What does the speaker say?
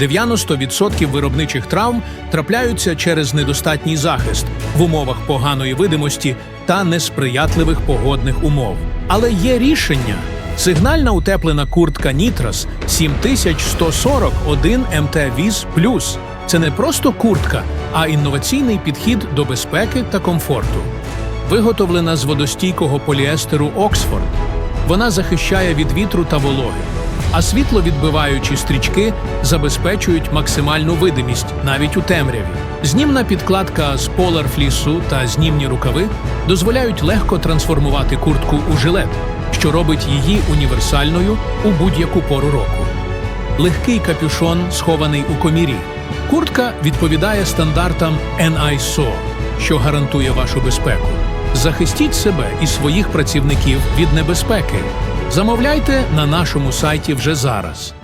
90% виробничих травм трапляються через недостатній захист в умовах поганої видимості та несприятливих погодних умов. Але є рішення. Сигнальна утеплена куртка Нітрас 7141 МТ Віз Плюс. Це не просто куртка, а інноваційний підхід до безпеки та комфорту. Виготовлена з водостійкого поліестеру Оксфорд. Вона захищає від вітру та вологи, а світловідбиваючі стрічки забезпечують максимальну видимість навіть у темряві. Знімна підкладка з поларфлісу та знімні рукави дозволяють легко трансформувати куртку у жилет, що робить її універсальною у будь-яку пору року. Легкий капюшон, схований у комірі. Куртка відповідає стандартам NISO, що гарантує вашу безпеку. Захистіть себе і своїх працівників від небезпеки. Замовляйте на нашому сайті вже зараз.